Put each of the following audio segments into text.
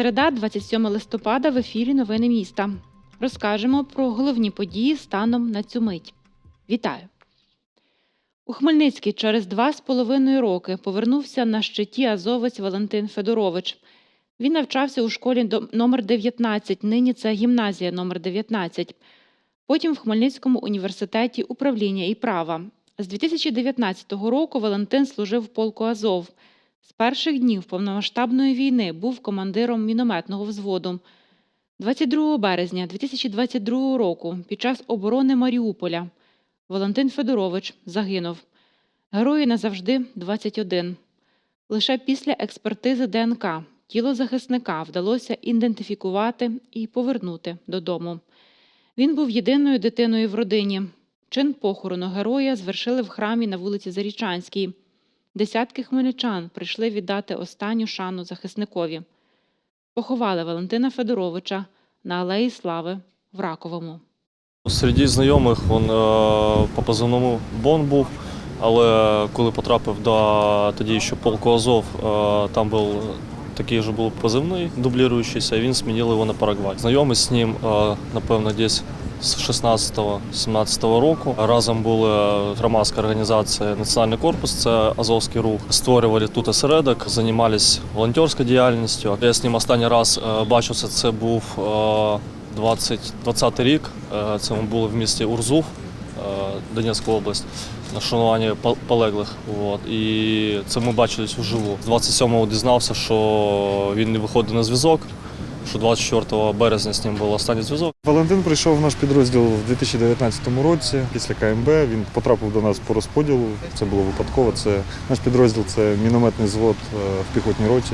Середа, 27 листопада, в ефірі Новини міста. Розкажемо про головні події станом на цю мить. Вітаю! У Хмельницький через два з половиною роки повернувся на щиті азовець Валентин Федорович. Він навчався у школі номер 19, нині це гімназія номер 19. Потім в Хмельницькому університеті управління і права. З 2019 року Валентин служив в полку Азов. З перших днів повномасштабної війни був командиром мінометного взводу. 22 березня 2022 року під час оборони Маріуполя Валентин Федорович загинув. Герої назавжди 21. Лише після експертизи ДНК тіло захисника вдалося ідентифікувати і повернути додому. Він був єдиною дитиною в родині. Чин похорону героя звершили в храмі на вулиці Зарічанській. Десятки хмельничан прийшли віддати останню шану захисникові. Поховали Валентина Федоровича на Алеї Слави в Раковому. Серед знайомих він е, по позивному Бон був, але коли потрапив до тоді ще полку Азов, е, там був такий же був позивний, дублюючийся, він змінив його на Парагвай. Знайомий з ним, е, напевно, десь з 16-17 року. Разом була громадська організація Національний корпус, це Азовський рух. Створювали тут осередок, займалися волонтерською діяльністю. Я з ним останній раз е, бачився, це був е, 20, 20 рік. Це ми були в місті Урзув, Донецька область, на шануванні пол- полеглих. От. І це ми бачились вживу. З 27-го дізнався, що він не виходить на зв'язок, що 24 березня з ним був останній зв'язок. Валентин прийшов в наш підрозділ в 2019 році після КМБ. Він потрапив до нас по розподілу. Це було випадково. Це наш підрозділ це мінометний звод е, в піхотній роті,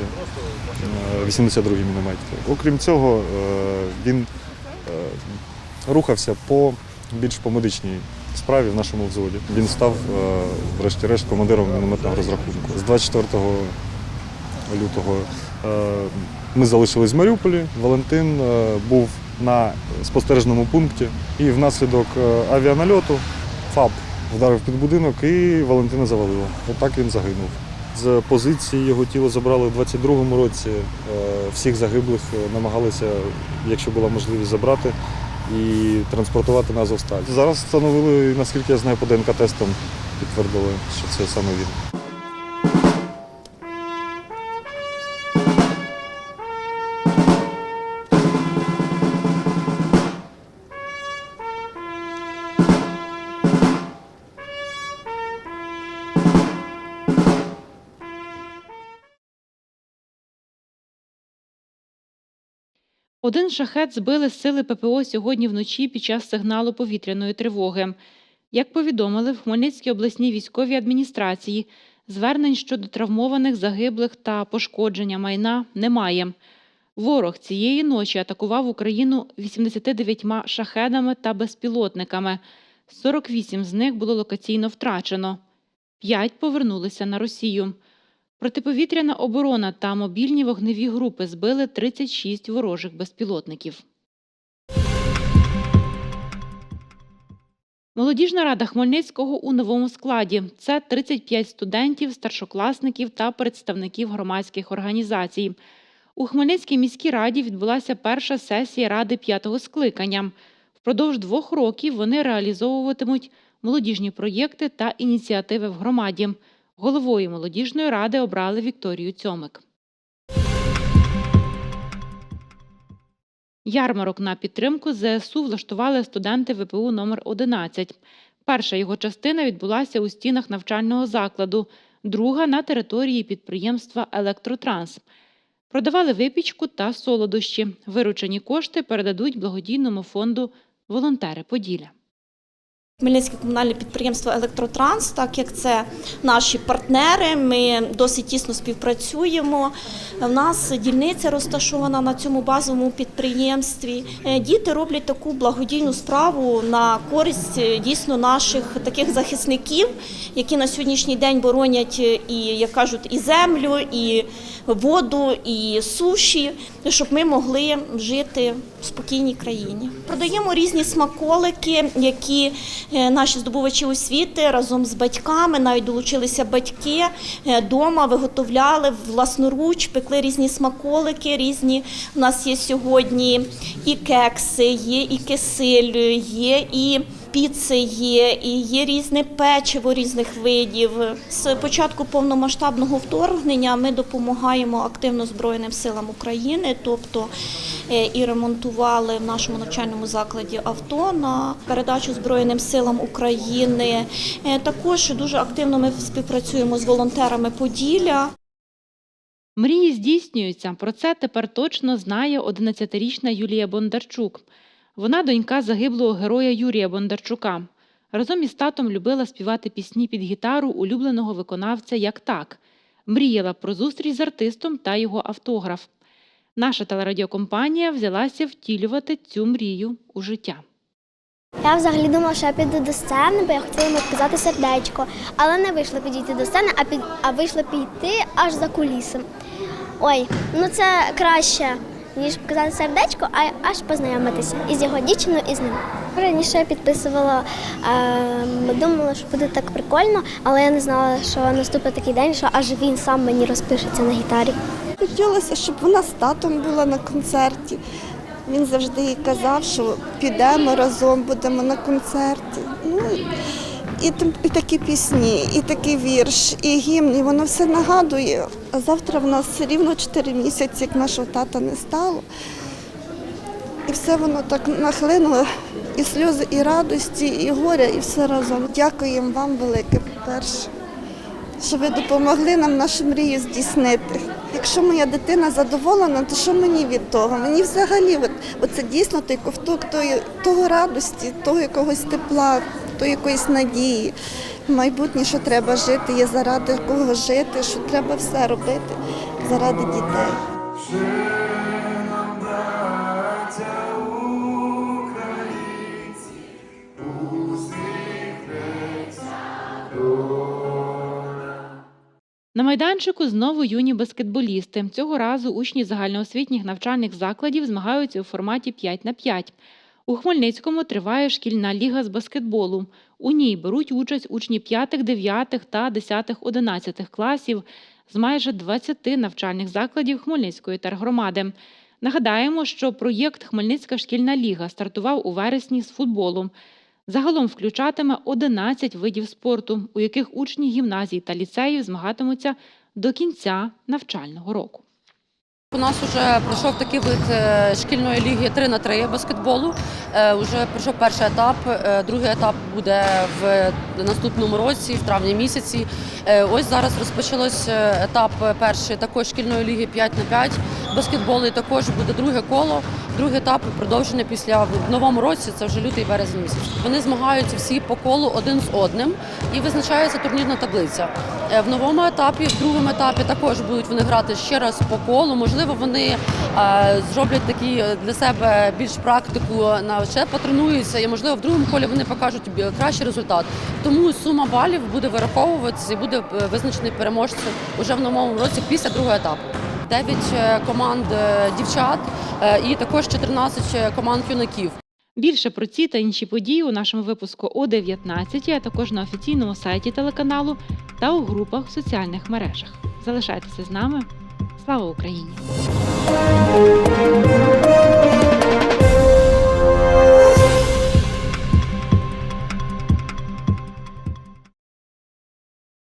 е, 82-й мінометі. Окрім цього, е, він е, рухався по більш по медичній справі в нашому взводі. Він став, е, врешті-решт, командиром мінометного розрахунку. З 24 лютого е, ми залишились в Маріуполі. Валентин е, був на спостережному пункті і внаслідок авіанальоту ФАП вдарив під будинок і Валентина завалило. Отак він загинув. З позиції його тіло забрали у 22-му році. Всіх загиблих намагалися, якщо була можливість, забрати і транспортувати на Азовсталь. Зараз встановили, наскільки я знаю, по ДНК-тестам підтвердили, що це саме він. Один шахет збили сили ППО сьогодні вночі під час сигналу повітряної тривоги. Як повідомили в Хмельницькій обласній військовій адміністрації, звернень щодо травмованих, загиблих та пошкодження майна немає. Ворог цієї ночі атакував Україну 89 шахедами та безпілотниками. 48 з них було локаційно втрачено. 5 повернулися на Росію. Протиповітряна оборона та мобільні вогневі групи збили 36 ворожих безпілотників. Молодіжна рада Хмельницького у новому складі. Це 35 студентів, старшокласників та представників громадських організацій. У Хмельницькій міській раді відбулася перша сесія ради п'ятого скликання. Впродовж двох років вони реалізовуватимуть молодіжні проєкти та ініціативи в громаді. Головою молодіжної ради обрали Вікторію Цьомик. Ярмарок на підтримку ЗСУ влаштували студенти ВПУ номер 11. Перша його частина відбулася у стінах навчального закладу, друга на території підприємства Електротранс. Продавали випічку та солодощі. Виручені кошти передадуть благодійному фонду Волонтери Поділля. Хмельницьке комунальне підприємство Електротранс, так як це наші партнери, ми досить тісно співпрацюємо. У нас дільниця розташована на цьому базовому підприємстві. Е, Діти роблять таку благодійну справу на користь е, дійсно наших таких захисників, які на сьогоднішній день боронять е, і як кажуть, і землю, і воду і суші, щоб ми могли жити в спокійній країні. Продаємо різні смаколики, які е, наші здобувачі освіти разом з батьками, навіть долучилися батьки вдома, виготовляли власноруч, пекли різні смаколики. Різні у нас є сьогодні і кекси, є і кисиль, є і. Піци є, і є різне печиво різних видів. З початку повномасштабного вторгнення ми допомагаємо активно Збройним силам України, тобто е, і ремонтували в нашому навчальному закладі авто на передачу Збройним силам України. Е, Також дуже активно ми співпрацюємо з волонтерами Поділля. Мрії здійснюються. Про це тепер точно знає 11-річна Юлія Бондарчук. Вона донька загиблого героя Юрія Бондарчука. Разом із татом любила співати пісні під гітару улюбленого виконавця як так. Мріяла про зустріч з артистом та його автограф. Наша телерадіокомпанія взялася втілювати цю мрію у життя. Я взагалі думала, що я піду до сцени, бо я хотіла йому сказати сердечко, але не вийшло підійти до сцени, а під а вийшло піти аж за куліси. Ой, ну це краще, ніж показати сердечко, а аж познайомитися із його дівчиною і з ним. Раніше я підписувала, е, думала, що буде так прикольно, але я не знала, що наступить такий день, що аж він сам мені розпишеться на гітарі. Хотілося, щоб вона з татом була на концерті. Він завжди їй казав, що підемо разом, будемо на концерті. Ну, і, і такі пісні, і такий вірш, і гімн, і воно все нагадує. А завтра в нас рівно 4 місяці, як нашого тата не стало. І все воно так нахлинуло, і сльози, і радості, і горя, і все разом. Дякуємо вам велике, по-перше що ви допомогли нам нашу мрію здійснити. Якщо моя дитина задоволена, то що мені від того? Мені взагалі, от, це дійсно той ковток того радості, того якогось тепла, того якоїсь надії. Майбутнє, що треба жити, є заради кого жити, що треба все робити заради дітей. На майданчику знову юні баскетболісти. Цього разу учні загальноосвітніх навчальних закладів змагаються у форматі 5 на 5. У Хмельницькому триває шкільна ліга з баскетболу. У ній беруть участь учні 5, 9 та 10, 11 класів з майже 20 навчальних закладів Хмельницької тергромади. Нагадаємо, що проєкт Хмельницька шкільна ліга стартував у вересні з футболу. Загалом включатиме 11 видів спорту, у яких учні гімназій та ліцеїв змагатимуться до кінця навчального року. У нас вже пройшов такий вид е, шкільної ліги 3 на 3 баскетболу. Е, Уже пройшов перший етап. е, Другий етап буде в наступному році, в травні місяці. Ось зараз розпочалось етап перший також шкільної ліги 5 на 5 баскетболу. Також буде друге коло. Другий етап продовження після в новому році. Це вже лютий березень місяць. Вони змагаються всі по колу один з одним і визначається турнірна таблиця. Е, В новому етапі, в другому етапі також будуть вони грати ще раз по колу. Можливо, вони е, зроблять такі е, для себе більш практику на ще потренуються, і можливо в другому колі вони покажуть кращий результат. Тому сума балів буде вираховуватися і буде визначений переможцем уже в новому році після другого етапу. Дев'ять е, команд е, дівчат е, і також 14 команд юнаків. Більше про ці та інші події у нашому випуску о 19, а також на офіційному сайті телеканалу та у групах в соціальних мережах. Залишайтеся з нами. Слава Україні!